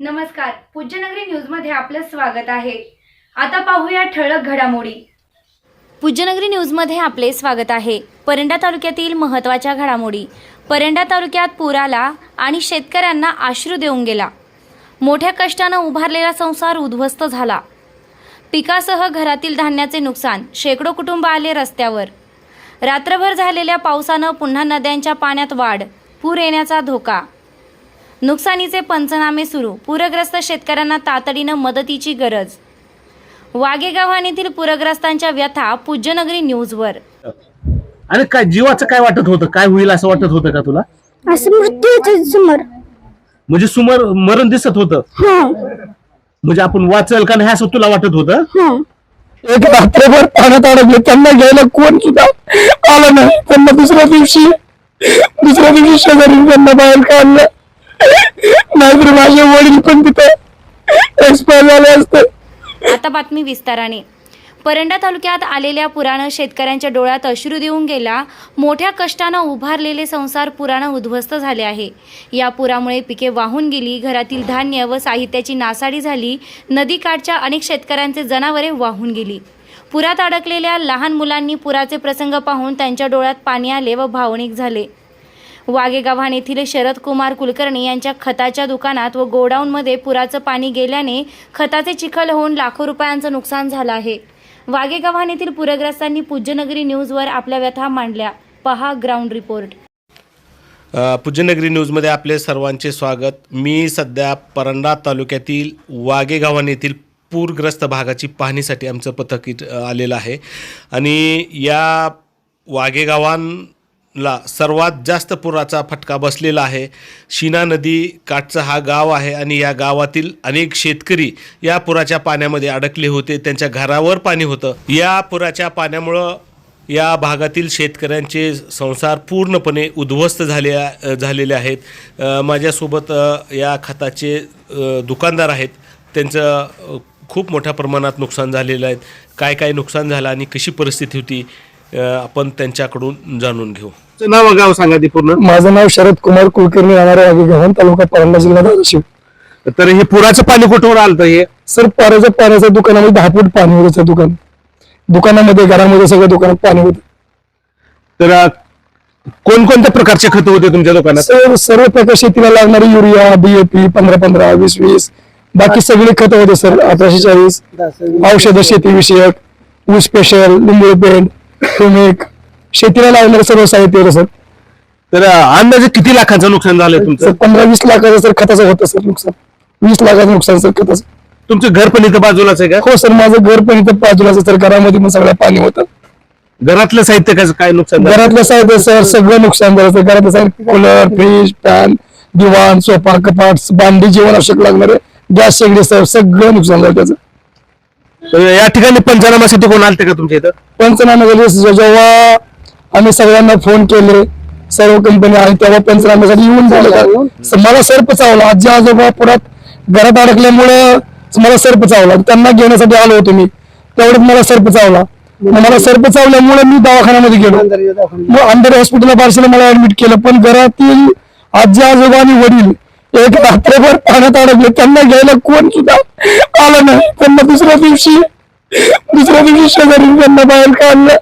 नमस्कार. पूज्यनगरी न्यूजमध्ये आपलं स्वागत आहे. आता पाहूया ठळक घडामोडी. पूज्यनगरी न्यूजमध्ये आपले स्वागत आहे. परंडा तालुक्यातील महत्त्वाच्या घडामोडी. परंडा तालुक्यात पूर आला आणि शेतकऱ्यांना आश्रू देऊन गेला. मोठ्या कष्टानं उभारलेला संसार उद्ध्वस्त झाला. पिकासह घरातील धान्याचे नुकसान शेकडो कुटुंब आले रस्त्यावर. रात्रभर झालेल्या पावसानं पुन्हा नद्यांच्या पाण्यात वाढ पूर येण्याचा धोका. नुकसानीचे पंचनामे सुरू. पूरग्रस्त शेतकऱ्यांना तातडीनं मदतीची गरज. वागेगाव येथील पूरग्रस्तांच्या व्यथा पूज्यनगरी न्यूजवर. आणि काय जीवाचं काय वाटत होतं? काय होईल असं वाटत होतं का तुला? असं मृत्यू येतो समोर. म्हणजे सुमर मरण दिसत होतं? हा. म्हणजे आपण वाचल का नाही असं तुला वाटत होतं? हा. एक रात्रभर पाण्यात अडकले. त्यांना घ्यायला कोण सुद्धा आलं नाही. त्यांना दुसऱ्या दिवशी दुसऱ्या दिवशी शेजारी त्यांना बाहेर काढलं. नाहीतर माझे वडील पण तिथे एक्सपायर झाले असते. आता बातमी विस्ताराने. परंडा तालुक्यात आलेल्या पुरानं शेतकऱ्यांच्या डोळ्यात अश्रू देऊन गेला मोठ्या कष्टानं उभारलेले संसार पुरानं उद्ध्वस्त झाले आहे. या पुरामुळे पिके वाहून गेली घरातील धान्य व साहित्याची नासाडी झाली नदीकाठच्या अनेक शेतकऱ्यांचे जनावरे वाहून गेली. पुरात अडकलेल्या लहान मुलांनी पुराचे प्रसंग पाहून त्यांच्या डोळ्यात पाणी आले व भावनिक झाले. वागेगाव्हाण येथील शरद कुमार कुलकर्णी यांच्या खताच्या दुकानात व गोडाऊनमध्ये पुराचं पाणी गेल्याने खताचे चिखल होऊन लाखो रुपयांचं नुकसान झालं आहे. वागेगाव्हाण येथील पूरग्रस्तांनी पूज्यनगरी न्यूजवर आपल्या व्यथा मांडल्या. पहा ग्राउंड रिपोर्ट. पूज्यनगरी न्यूजमध्ये आपले सर्वांचे स्वागत. मी सध्या परंडा तालुक्यातील वागेगावान येथील पूरग्रस्त भागाची पाहणीसाठी आमचं पथक आलेलं आहे. आणि या ला सर्वात जास्त पुराचा फटका बसलेला आहे. शिना नदी काठचं हा गाव आहे आणि या गावातील अनेक शेतकरी या पुराच्या पाण्यामध्ये अडकले होते. त्यांच्या घरावर पाणी होतं. या पुराच्या पाण्यामुळं या भागातील शेतकऱ्यांचे संसार पूर्णपणे उद्ध्वस्त झाले झालेले आहेत. माझ्यासोबत या खताचे दुकानदार आहेत. त्यांचं खूप मोठ्या प्रमाणात नुकसान झालेलं आहे. काय काय नुकसान झालं आणि कशी परिस्थिती होती आपण त्यांच्याकडून जाणून घेऊ. नाव गाव सांगा ती पूर्ण. माझं नाव शरद कुमार कुलकर्णी राहणार आहे गव्हाण तालुका परंडा जिल्हा धाराशिव. तर हे पुराचं पाणी कुठवर आलं हे? सर पाण्याचं पाण्याच्या दुकानामध्ये दहा फूट पाणी होतं दुकान. दुकानामध्ये घरामध्ये सगळ्या दुकानात पाणी होतं. तर अं, कोणकोणत्या प्रकारचे खत होते तुमच्या दुकानात? सर्व सर्व प्रकार शेतीला लागणारी युरिया डीएपी पंधरा पंधरा वीस वीस. बाकी सगळे खत होते सर अठराशे चाळीस. औषध शेती विषयक ऊस स्पेशल लिंबू पेंट टोमेक शेतीला लागणारे सर्व साहित्य होतं सर. तर अंदाजे किती लाखांचं नुकसान झालंय सर तुमचं पंधरा वीस लाखाचं सर खताचं होतं सर नुकसान. वीस लाखाचं नुकसान सर खताचं. तुमचं घर पण इथं बाजूलाच आहे का? हो सर माझं घर पण इथं बाजूलाच सर. घरामध्ये पण सगळं पाणी होतं. घरातलं साहित्य कसं काय नुकसान झालं? घरातलं साहित्य सर सगळं नुकसान झालं सर. घरातलं साहित्य कूलर फ्रीज फॅन दिवाण सोफा कपाट भांडी जेवण आवश्यक लागणारे गॅस शेगडी सर सगळं नुकसान झालं त्याचं. तर या ठिकाणी पंचनामासाठी कोण आलते का तुमच्या इथं? पंचनामे जेव्हा आम्ही सगळ्यांना फोन केले सर्व कंपनी आणि तेव्हा पंचनाम्यासाठी येऊन झालं मला सर्प चावला. आजी आजोबा पुरात घरात अडकल्यामुळं मला सर्प चावला. त्यांना घेण्यासाठी आलो होतो मी. तेवढ्यात मला सर्प चावला. मला सर्प चावल्यामुळे मी दवाखान्यामध्ये गेलो. मग अंधेरी हॉस्पिटलला बारशीला मला ऍडमिट केलं. पण घरातील आजी आजोबा आणि वडील एक रात्रभर पाण्यात अडकले. त्यांना घ्यायला कोण सुद्धा आलं नाही. त्यांना दुसऱ्या दिवशी दुसऱ्या दिवशी शेजारी त्यांना बाहेर काढलं.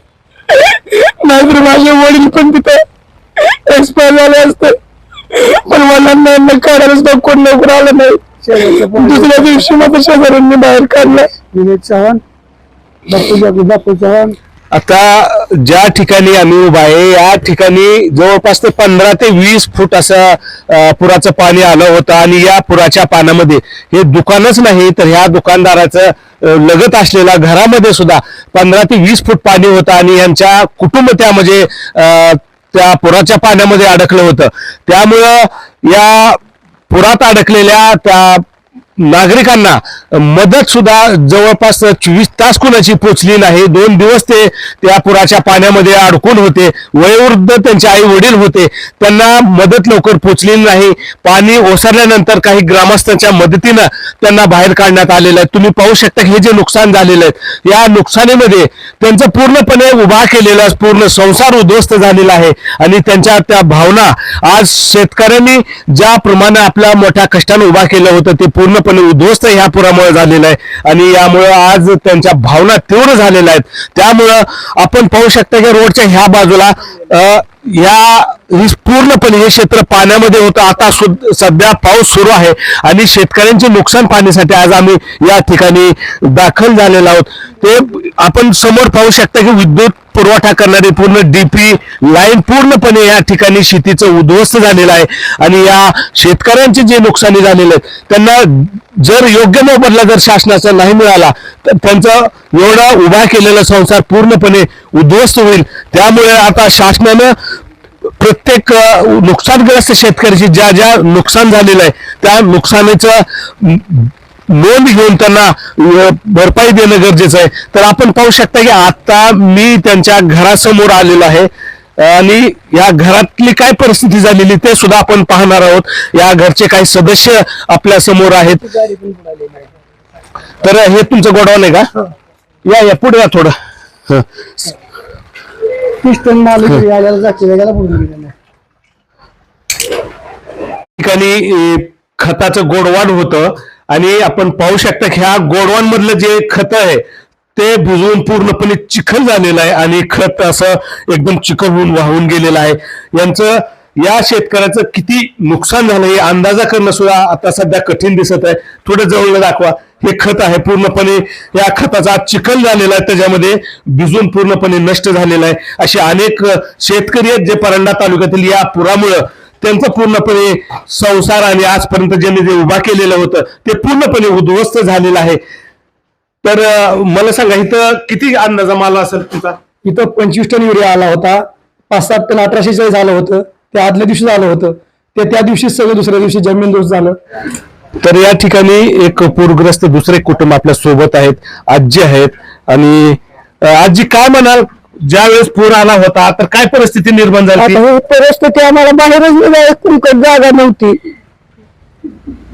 नाहीतर माझे वडील पण तिथे एक्सपायर झाले असते. पण वडिलांना यांना काढायला सुद्धा कोण लवकर आलं नाही. दुसऱ्या दिवशी माझ्या शेजाऱ्यांनी बाहेर काढलं. विवेक चव्हाण बापू बापू चव्हाण आता ज्या ठिकाणी आम्ही उभा आहे या ठिकाणी जवळपास ते पंधरा ते वीस फूट असं पुराचं पाणी आलं होतं आणि या पुराच्या पाण्यामध्ये हे दुकानच नाही तर ह्या दुकानदाराचं लगत असलेल्या घरामध्ये सुद्धा पंधरा ते वीस फूट पाणी होतं आणि यांच्या कुटुंब त्यामध्ये म्हणजे, त्या पुराच्या पाण्यामध्ये अडकलं होतं. त्यामुळं या पुरात अडकलेल्या त्या नागरिकांना मदत सुद्धा जवळपास चोवीस तास कुणाची पोचली नाही. दोन दिवस ते त्या पुराच्या पाण्यामध्ये अडकून होते. वयोवृद्ध त्यांचे आई वडील होते. त्यांना मदत लवकर पोचलेली नाही. पाणी ओसरल्यानंतर काही ग्रामस्थांच्या मदतीनं त्यांना बाहेर काढण्यात आलेलं आहे. तुम्ही पाहू शकता हे जे नुकसान झालेलं आहे या नुकसानीमध्ये त्यांचं पूर्णपणे उभा केलेला पूर्ण संसार उद्ध्वस्त झालेला आहे. आणि त्यांच्या त्या भावना आज शेतकऱ्यांनी ज्याप्रमाणे आपल्या मोठ्या कष्टानं उभा केलं होतं ते पूर्ण पूर्णपणे उद्ध्वस्त ह्या पुरामुळे झालेला आहे. आणि यामुळं आज त्यांच्या भावना तीव्र झालेल्या आहेत. त्यामुळं आपण पाहू शकता की रोडच्या ह्या बाजूला या ही पूर्णपणे हे क्षेत्र पाण्यामध्ये होतं. आता सध्या पाऊस सुरू आहे आणि शेतकऱ्यांचे नुकसान पाहण्यासाठी आज आम्ही या ठिकाणी दाखल झालेलो आहोत. ते आपण समोर पाहू शकता की विद्युत पुरवठा करणारी पूर्ण डीपी लाईन पूर्णपणे या ठिकाणी शेतीचं उद्ध्वस्त झालेलं आहे. आणि या शेतकऱ्यांचे जे नुकसानी झालेले आहेत त्यांना जर योग्य मोबदला जर शासनाचा नाही मिळाला तर त्यांचा एवढा उभा केलेला संसार पूर्णपणे उद्ध्वस्त होईल. त्यामुळे आता शासनानं प्रत्येक नुकसानग्रस्त शेतकऱ्याची ज्या ज्या नुकसान झालेलं आहे त्या नुकसानीचं नोंद घेऊन त्यांना भरपाई देणं गरजेचं आहे. तर आपण पाहू शकता की आता मी त्यांच्या घरासमोर आलेलो आहे. आणि या घरातली काय परिस्थिती झालेली ते सुद्धा आपण पाहणार आहोत. या घरचे काही सदस्य आपल्यासमोर आहेत. तर हे तुमचं गोडाऊन आहे का? या या पुढे या थोडं. पिस्टन वेगळ्याला बोलून गेलेलं आहे. ठिकाणी खताचं गोडवाण होतं आणि आपण पाहू शकता की ह्या गोडवान मधलं जे खत आहे ते भिजवून पूर्णपणे चिखल झालेलं आहे आणि खत असं एकदम चिखल होऊन वाहून गेलेलं आहे यांचं या शेतकऱ्याचं किती नुकसान झालं हे अंदाजा करणं सुद्धा आता सध्या कठीण दिसत आहे. थोडं जवळ दाखवा. हे खत आहे पूर्णपणे या खताचा आज चिखल झालेला आहे. त्याच्यामध्ये भिजून पूर्णपणे नष्ट झालेला आहे. असे अनेक शेतकरी आहेत जे परंडा तालुक्यातील या पुरामुळं त्यांचं पूर्णपणे संसार आणि आजपर्यंत ज्यांनी जे उभा केलेलं होतं ते पूर्णपणे उद्ध्वस्त झालेलं आहे. तर मला सांगा इथं किती अंदाजा माल असेल तुमचा? इथं पंचवीस टन युरिया आला होता. पाच सात टन अठराशे झालं होतं. ते आदल्या दिवशी झालं होतं. ते त्या दिवशी सगळं दुसऱ्या दिवशी जमीन दोष झालं. तर या ठिकाणी एक पूरग्रस्त दुसरे कुटुंब आपल्यासोबत आहेत आजी आहेत आणि अं, आजी काय म्हणाल ज्या वेळेस पूर आला होता तर काय परिस्थिती निर्माण झाली आता ही परिस्थिती आम्हाला बाहेरच निघायला जागा नव्हती.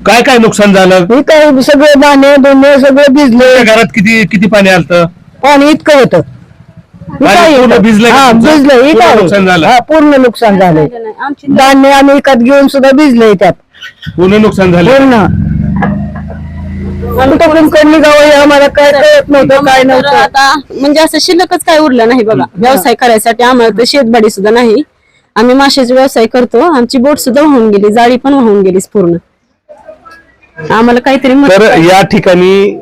काय काय नुकसान झालं? हे काय सगळे दाणे दोने सगळं भिजले. तुमच्या घरात किती किती पाणी आलं पाणी इतकं होतं. पूर्ण होतं? भिजलंय का हा तुमचं? भिजलं हे पूर्ण काय नुकसान झालं? हा पूर्ण नुकसान झालंय. धान्य आम्ही विकत घेऊन सुद्धा भिजलंय त्यात पूर्ण नुकसान झालं. पूर्ण. कुठं आम्हाला काय कळत नव्हतं काय तर नव्हतं. आता म्हणजे असं शिल्लकच काय उरलं नाही बघा. व्यवसाय करायसाठी आम्हाला तर शेतबाडी सुद्धा नाही. आम्ही माशाचा व्यवसाय करतो. आमची बोट सुद्धा वाहून गेली जाळी पण वाहून गेलीच पूर्ण. आम्हाला काहीतरी मदत तर या ठिकाणी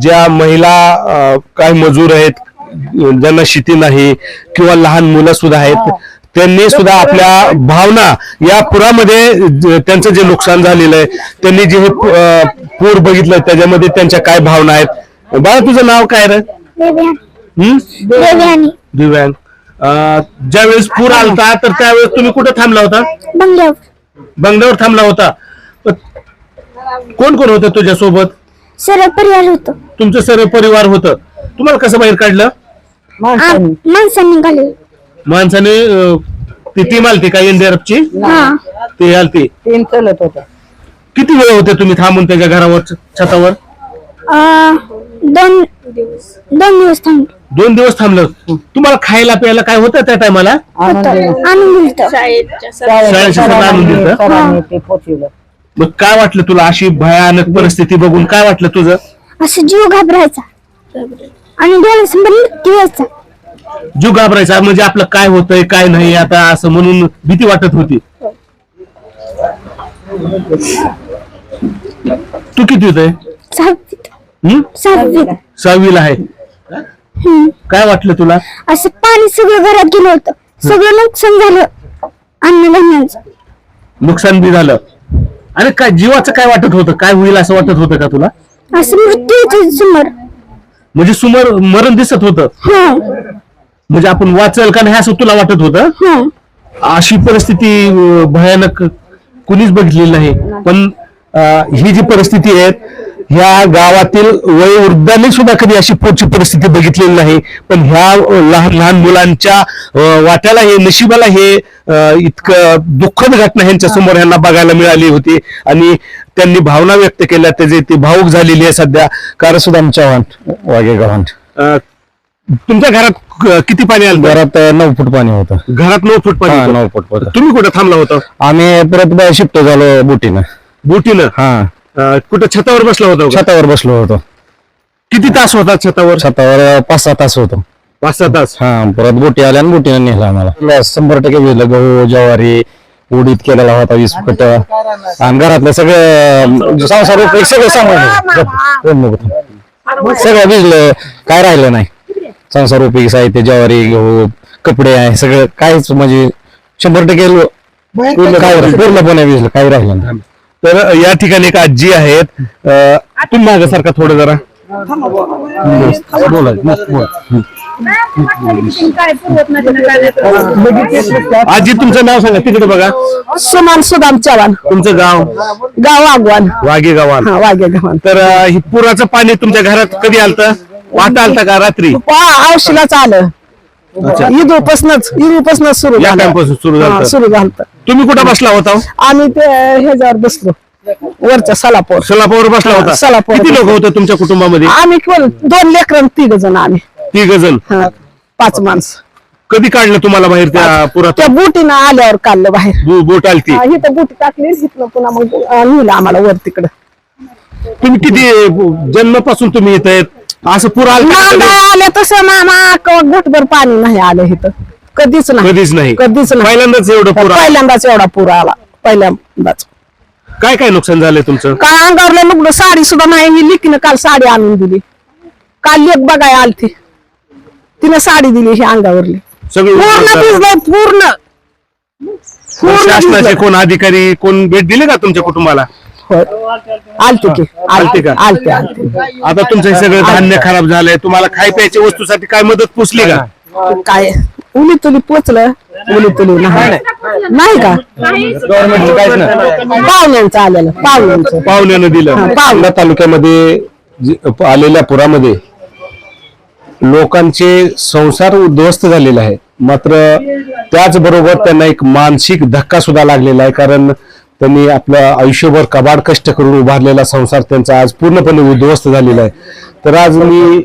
ज्या महिला अ, काही मजूर आहेत ज्यांना शेती नाही किंवा लहान मुलं सुद्धा आहेत त्यांनी सुद्धा आपल्या भावना या पुरामध्ये त्यांचं जे नुकसान झालेलं आहे त्यांनी जे हे पूर बघितलं त्याच्यामध्ये त्यांच्या काय भावना आहेत? बाळा तुझं नाव काय रे? दिव्यांग ज्यावेळेस पूर आलता तर त्यावेळेस तुम्ही कुठे थांबला होता? बंगल्यावर. बंगल्यावर थांबला होता. कोण कोण होतं तुझ्या सोबत सर्व परिवार होतो. तुमचं सर्व परिवार होतं. तुम्हाला कसं बाहेर काढलं? माणसांनी. घालू माणसाने अं, ती टीम आलती का एनडीआरएफची हा. ती आलती. चालत होता किती वेळ होते तुम्ही थांबून त्याच्या घरावर छ- छतावर दोन दोन दिवस थांबलो. दोन दिवस थांबलं. तुम्हाला खायला प्यायला काय होतं त्या टायमाला? आणून दिलतो शाळेच्या सगळं आणून दिलं मग काय वाटलं तुला अशी भयानक परिस्थिती बघून? काय वाटलं तुझं? असं जीव घाबरायचा. आणि यायचा जीव घाबरायचा म्हणजे आपलं काय होतंय काय नाही आता असं म्हणून भीती वाटत होती. तू किती सहावीत सहावीला आहे. काय वाटलं तुला? असं पाणी सगळं घरात गेलं होतं. सगळं नुकसान झालं. अन्नधान्याचं नुकसान बी झालं. आणि काय जीवाचं काय वाटत होतं? काय होईल असं वाटत होतं का तुला? असं मृत्यू समोर. म्हणजे समोर मरण दिसत होतं. हा. म्हणजे आपण वाचल का नाही असं तुला वाटत होतं? हा. अशी परिस्थिती भयानक कुणीच बघितलेली नाही. पण ही जी परिस्थिती आहे ह्या गावातील वयोवृद्धांनी सुद्धा कधी अशी पुढची परिस्थिती बघितलेली नाही. पण ह्या लहान लहान मुलांच्या वाट्याला हे नशिबाला हे इतकं दुःखद घटना ह्यांच्या समोर ह्यांना बघायला मिळाली होती. आणि त्यांनी भावना व्यक्त केल्या त्याचे ती भाऊक झालेली आहे सध्या कारसुदाम चव्हाण वागे गव्हाण तुमच्या घरात किती पाणी आलं? घरात अं, नऊ फूट पाणी होतं. घरात नऊ फूट पाणी हा होतं. नऊ फूट होतं. तुम्ही कुठे थांबला होता? आम्ही परत शिफ्ट झालो बोटीनं. बोटीनं? हा. अं, कुठं छतावर बसला होता का? छतावर बसलो होतो. किती तास होता छतावर? छतावर अं, पाच सहा तास होतो. पाच सहा तास. हा परत बोटी आल्या आणि बोटीनं नेलं आम्हाला. शंभर टक्के भिजलं गहू ज्वारी उडीद केलेला होता वीस फुट आणि घरातलं सगळं संसार सगळं सामान सगळं भिजलं काय राहिलं नाही. संसार उपयोगी साहित्य ज्वारी गहू कपडे आहे सगळं काहीच म्हणजे शंभर टक्के लो- पूर्ण काय पूर्णपणे भिजलं काही राहिलं नाही. तर या ठिकाणी एक आजी आहेत. तुम्ही माझ्यासारखा थोडं जरा. बोला. आजी तुमचं नाव सांगा. तिकडे बघा. सुमान सुदाम चव्हाण. तुमचं गाव? गाव आगवान वागे गावात हा वागे गव्हाण तर अं, ही पुराचं पाणी तुमच्या घरात कधी आलतं? वाटा आलता का रात्री? औषधाच आलं. ईदूपासूनच सुरू या झालं. टाइमपासून सुरू हा, झालं सुरू झालं. तुम्ही कुठं बसला होता? आम्ही ते ह्याच्यावर बसलो. वरच्या सलापोर. सोलापूरवर बसला होता. सोलापूर. किती लोक होते तुमच्या कुटुंबामध्ये? आम्ही दोन लेकर तिघ जण आम्ही. जण? हा, पाच माणसं. कधी काढलं तुम्हाला बाहेर त्या पुरात त्या बोटीनं आल्यावर काढलं बाहेर. बो- बोट आलती. हा, इथं बोटी टाकली पुन्हा मग अं, नेलं आम्हाला वर तिकडं. तुम्ही किती जन्मापासून तुम्ही येत आहेत? असं पूर आलता का कधी? आलं तसं मामा क- घटभर पाणी नाही आलं इथं. कधीच नाही. कधीच नाही. कधीच नाही. पहिल्यांदाच एवढं पूर आलं. पहिल्यांदाच एवढा पूर आला. पहिल्यांदाच. काय काय नुकसान झालंय तुमचं? काय अंगावरलं लुगडं साडी सुद्धा नाही ही लिकीनं काल साडी आणून दिली. काल लेख बघाय आलती. तिनं साडी दिली ही अंगावरली. सगळं पूर्ण. भिजलं पूर्ण. पूर्ण शासनाचे भिजलं. कोण अधिकारी कोण भेट दिले का तुमच्या कुटुंबाला? होय. आलते की आलते का? आलते आलते. आता तुमचं हे सगळं धान्य खराब झालंय तुम्हाला खाय प्यायच्या वस्तूसाठी काय मदत पोचली का? काय? उली तुली पोचलं. उली तुली नाही. नाही का? पाहुण्यांचं आलेलं पाहुण्यांचं. पाहुण्यानं दिलं. पावला तालुक्यामध्ये जे- आलेल्या पुरामध्ये लोकांचे संसार उद्ध्वस्त झालेले आहे. मात्र त्याचबरोबर त्यांना एक मानसिक धक्का सुद्धा लागलेला आहे कारण त्यांनी आपलं आयुष्यभर कबाड कष्ट करून उभारलेला संसार त्यांचा आज पूर्णपणे उद्ध्वस्त झालेला आहे. तर आज मी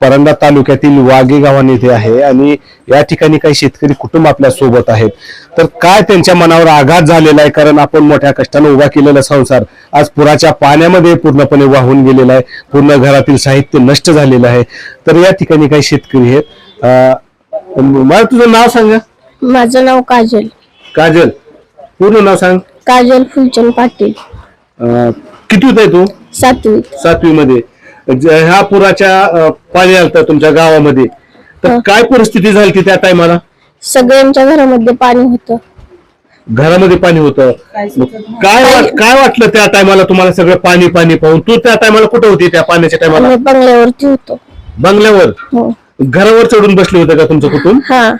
परंडा तालुक्यातील वागे गावाने इथे आहे आणि या ठिकाणी काही शेतकरी कुटुंब आपल्यासोबत आहेत. तर काय त्यांच्या मनावर आघात झालेला आहे? कारण आपण मोठ्या कष्टाने उभा केलेला संसार आज पुराच्या पाण्यामध्ये पूर्णपणे वाहून गेलेला आहे. पूर्ण घरातील साहित्य नष्ट झालेलं आहे. तर या ठिकाणी काही शेतकरी आहेत. मला तुझं नाव सांग माझं नाव काजल. काजल. पूर्ण नाव सांग. काजल फुलचंद पाटील. अं, किती होत आहे तू? सातवी सातवी मध्ये ह्या पुराच्या अं, पाणी आलं तुमच्या गावामध्ये. तर काय परिस्थिती झाली त्या टायमाला सगळ्यांच्या घरामध्ये पाणी होतं. घरामध्ये पाणी होतं. काय वाट- काय वाटलं त्या टायमाला तुम्हाला सगळं पाणी पाणी पाहून? तू त्या टायमाला कुठं होती त्या पाण्याच्या टायमाला? आम्ही बंगल्यावरती होतो. बंगल्यावर? हो. घरावर चढून बसले होते का तुमचं कुटुंब? हा.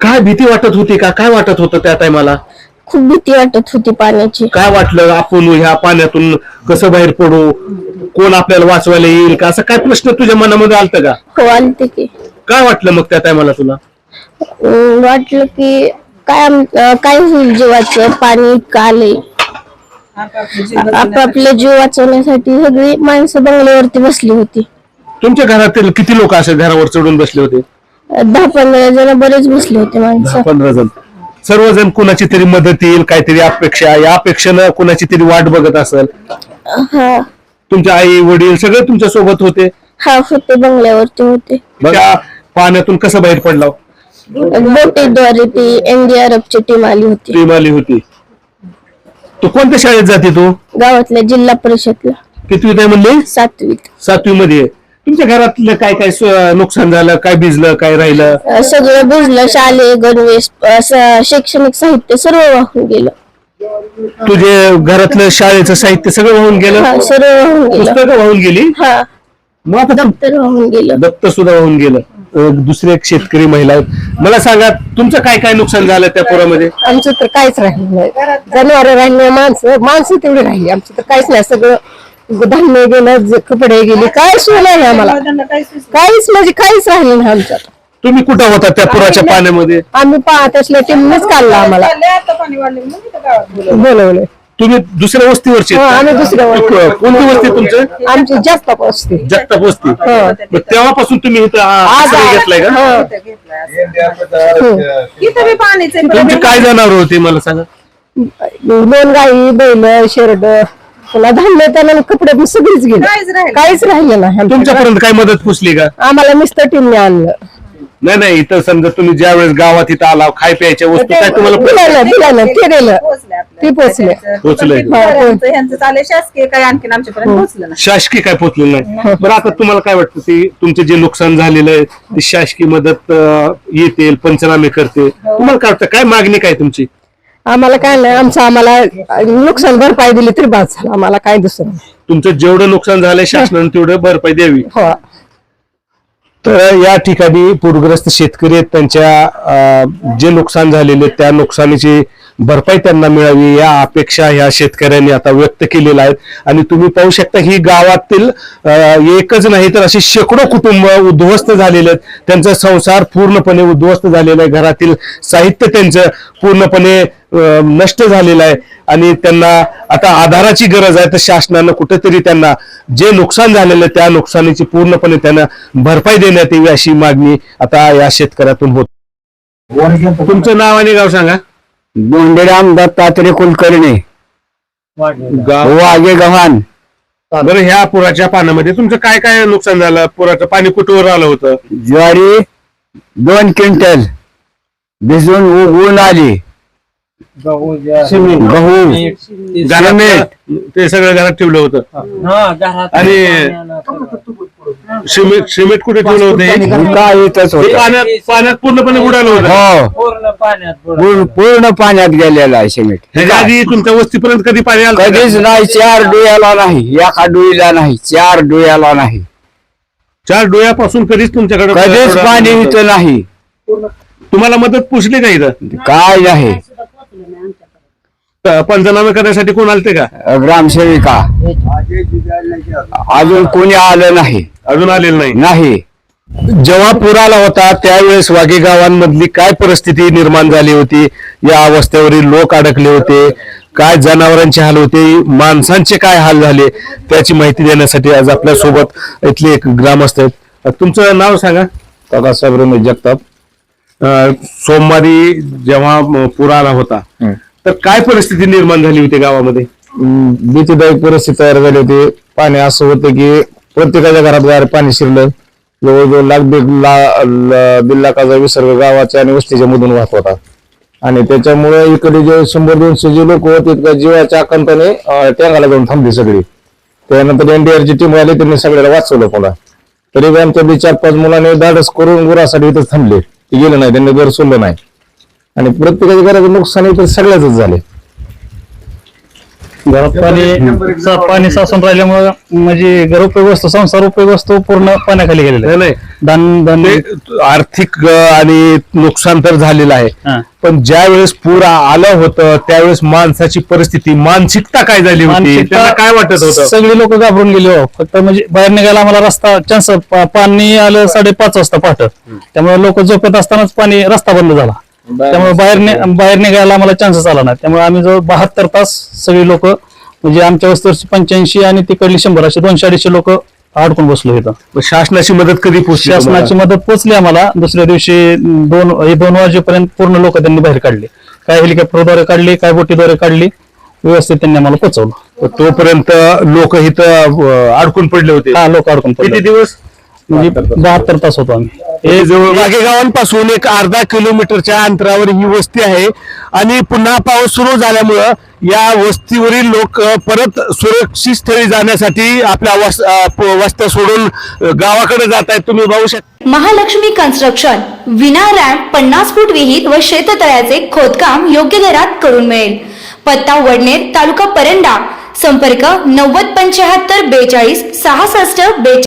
काय भीती वाटत होती का? काय वाटत होतं त्या टायमाला? खूप भीती वाटत होती पाण्याची. काय वाटलं? आपण ह्या पाण्यातून कसं बाहेर पडू? कोण आपल्याला वाचवायला येईल का? असं काय प्रश्न तुझ्या मनामध्ये आलत का? हो आलते की. काय वाटलं मग त्या टायमाला तुला? वाटलं की काय आम- काय होईल जीवाचं? पाणी इतकं आलंय. आपापल्या जीव वाचवण्यासाठी सगळी माणसं बंगल्यावरती बसली होती. तुमच्या घरातील किती लोक असे घरावर चढून बसले होते? दहा पंधरा जण बरेच बसले होते माणसं. पंधरा जण. सर्वजण कुणाची तरी मदत येईल काहीतरी अपेक्षा या अपेक्षेनं कुणाची तरी वाट बघत असेल. हा. तुमच्या आई वडील सगळे तुमच्यासोबत होते? हा होते बंगल्यावरती होते. त्या पाण्यातून कसं बाहेर पडला बोटीद्वारे ती एनडीआरएफ ची टीम आली होती. टीम आली होती. तू कोणत्या शाळेत जाते तू? गावातल्या जिल्हा परिषदला. कितवीत आहे म्हणली? सातवीत. सातवी मध्ये. तुमच्या घरातलं काय काय स- नुकसान झालं? काय भिजलं? काय राहिलं? अं, सगळं भिजलं. शालेय गणवेश असं शैक्षणिक साहित्य सर्व वाहून गेलं. तुझे घरातलं शाळेचं साहित्य सगळं वाहून गेलं? सर्व वाहून गेलं. पुस्तकं वाहून गेली? हा. मग आता दप्तर वाहून गेलं. दत्त सुद्धा वाहून गेलं. दुसरे एक शेतकरी महिला आहेत. मला सांगा तुमचं काय काय नुकसान झालं त्या पुरामध्ये? आमचं तर काहीच राहिलं नाही. जनावर राहिले नाही माणसं माणसं तेवढी राहिली. आमचं तर काहीच नाही. सगळं धान्य गेलं ज- कपडे गेले काय सोय नाही आम्हाला. काहीच म्हणजे काहीच राहिलं नाही आमच्यात. तुम्ही कुठं होता त्या पुराच्या पाण्यामध्ये? आम्ही पाहत असल्या टीमनेच काढला आम्हाला. बोलवले. तुम्ही दुसऱ्या वस्तीवरचे हो, आम्ही दुसऱ्या वस्तीवर. कोणती वस्ती तुमचं? आमची जास्त असते जगताप वस्ती. मग तेव्हापासून तुम्ही इथं आ, आज आश्रय घेतलाय का? तुमची काय जनावर होती मला सांगा. दोन गाई बैल शेरड पुन्हा धान्य त्याला कपडे सगळीच गेले. काहीच राहिलं. नाही आमच्याकडे. तुमच्यापर्यंत काय मदत पुसली का? आम्हाला मिस्टर टीमने आणलं. नाही नाही इथं समजा तुम्ही ज्या वेळेस गावात इथं आला खाय प्यायच्या वस्तू काय तुम्हाला दिलं ते पोचले पोचलंय ह्यांचं चालेल शासकीय काय आणखीन आमच्यापर्यंत पोहोचलं नाही. शासकीय काय पोचलेलं नाही. बरं आता तुम्हाला काय वाटतं ते तुमचे जे नुकसान झालेलं आहे ते शासकीय मदत अं, येतील पंचनामे करते तुम्हाला काय वाटतं काय मागणी काय तुमची? आम्हाला काय नाही आमचं आम्हाला नुकसान भरपाई दिली तरी बाद झालं आम्हाला काय दुसरं नाही. तुमचं जेवढं नुकसान झालंय शासनाने तेवढं भरपाई द्यावी. हो. तर या ठिकाणी पूरग्रस्त शेतकरी आहेत त्यांच्या जे नुकसान झालेले त्या नुकसानीची भरपाई त्यांना मिळावी या अपेक्षा ह्या शेतकऱ्यांनी आता व्यक्त केलेल्या आहेत. आणि तुम्ही पाहू शकता ही गावातील एकच नाही तर असे शेकडो कुटुंब उद्ध्वस्त झालेले आहेत. त्यांचा संसार पूर्णपणे उद्ध्वस्त झालेला आहे. घरातील साहित्य त्यांचं पूर्णपणे नष्ट झालेलं आहे. आणि त्यांना आता आधाराची गरज आहे तर शासनानं कुठेतरी त्यांना जे नुकसान झालेलं त्या नुकसानीची पूर्णपणे त्यांना भरपाई देण्यात यावी अशी मागणी आता या शेतकऱ्यातून होत. तुमचं नाव आणि गाव सांगा. बोंडेराम दत्तात्रय कुलकर्णी. वागे गव्हाण. बरं ह्या पुराच्या पाण्यामध्ये तुमचं काय काय नुकसान झालं? पुराचं पाणी कुठवर आलं होतं? ज्वारी दोन क्विंटल. भिजून उगवून आली. गहू ते सगळं घरात ठेवलं होतं. आणि सिमेंट सिमेंट कुठे ठेवलं होतं? पाण्यात पाण्यात पूर्णपणे बुडालं होतं. हो. पूर्ण पाण्यात गेलेला आहे सिमेंट ह्याच्या आधी तुमच्या वस्तीपर्यंत कधी पाणी आलं कधीच? नाही चार डोळ्याला नाही. एका डोळीला नाही चार डोळ्याला नाही. चार डोळ्यापासून कधीच तुमच्याकडे कधीच पाणी इथं नाही. तुम्हाला मदत पुसली का इथं? काय नाही पंचनामे करण्यासाठी कोण आलते का? ग्रामसेविका. अजून कोणी आलं नाही. अजून आलेलं नाही. नाही. जेव्हा पूर आला होता त्यावेळेस वाघे गावांमधली काय परिस्थिती निर्माण झाली होती? या अवस्थेवरील लोक अडकले होते. काय जनावरांचे हाल होते? माणसांचे काय हाल झाले? त्याची माहिती देण्यासाठी आज आपल्यासोबत इथले एक ग्रामस्थ आहेत. तुमचं नाव सांगा. दादासाहेब रमेश जगताप. सोमवारी जेव्हा पूर आला होता तर काय परिस्थिती निर्माण झाली होती गावामध्ये? भीतीदायक परिस्थिती तयार झाली होती. पाणी असं होतं की प्रत्येकाच्या घरात बाहेर पाणी शिरलं. जवळजवळ लाख दीड ला- दीड लाखाचा विसर्ग गावाच्या आणि वस्तीच्या मधून वाहत होता. आणि त्याच्यामुळे इकडे जे शंभर दोनशे जे लोक होते त्या जीवाच्या आकांताने टँगाला जाऊन थांबली सगळी. त्यानंतर एनडीआरची टीम आली त्यांनी सगळ्याला वाचवलं पुन्हा. तरी आमच्या चार पाच मुलांनी धाडस करून गुरासाठी इथं थांबले. ते गेले नाही त्यांनी घर सोडलं नाही. आणि प्रत्येकाच्या घराचं नुकसान इथं सगळ्याच झाले घरात पाणी सा- पाणी साचून राहिल्यामुळे म्हणजे घर उपयोग वस्तू संसार उपयोग वस्तू पूर्ण पाण्याखाली गेलेले नाही, नाही. धान धान ते आर्थिक अ, आणि नुकसान तर झालेलं आहे. हा. पण ज्या वेळेस पूर आलं होतं त्यावेळेस माणसाची परिस्थिती मानसिकता काय झाली होती? मानसिकता- त्यांना काय वाटत होतं? सगळे लोक घाबरून गेले हो. फक्त म्हणजे बाहेर निघायला आम्हाला रस्ता चान्स पाणी आलं साडेपाच वाजता पहाट. त्यामुळे लोक झोपत असतानाच पाणी रस्ता बंद झाला. त्यामुळे बाहेर नि- बाहेर निघायला आम्हाला चान्सच आला नाही. त्यामुळे आम्ही जवळ बहात्तर तास सगळी लोक म्हणजे आमच्या वस्तूवरची पंच्याऐंशी आणि तिकडली शंभर असे दोनशे अडीचशे लोक अडकून बसलो इथं. मग शासनाची मदत कधी पोहोचली शासनाची? मदत पोचली आम्हाला. दुसऱ्या दिवशी दोन हे दोन वाजेपर्यंत पूर्ण लोक त्यांनी बाहेर काढले. काय हेलिकॉप्टरद्वारे काढली काय बोटीद्वारे काढली व्यवस्थित त्यांनी आम्हाला पोहोचवलं. तोपर्यंत लोक इथं अडकून पडले होते? हा लोक अडकून किती पडले दिवस? म्हणजे बहात्तर तास होतो आम्ही. हे जवळ गावांपासून एक अर्धा किलोमीटरच्या अंतरावर ही वस्ती आहे. आणि पुन्हा पाऊस सुरू झाल्यामुळं या वस्तीवरील लोक परत सुरक्षित स्थळी जाण्यासाठी आपल्या वस्त्या सोडून गावाकडे जात आहेत. तुम्ही पाहू शकता महालक्ष्मी कन्स्ट्रक्शन विना रॅम्प पन्नास फूट विहीर व शेततळ्याचे खोदकाम योग्य दरात करून मिळेल. पत्ता वडनेर तालुका परंडा संपर्क नव्वद पंच्याहत्तर बेचाळीस सहासष्ट बेचाळीस.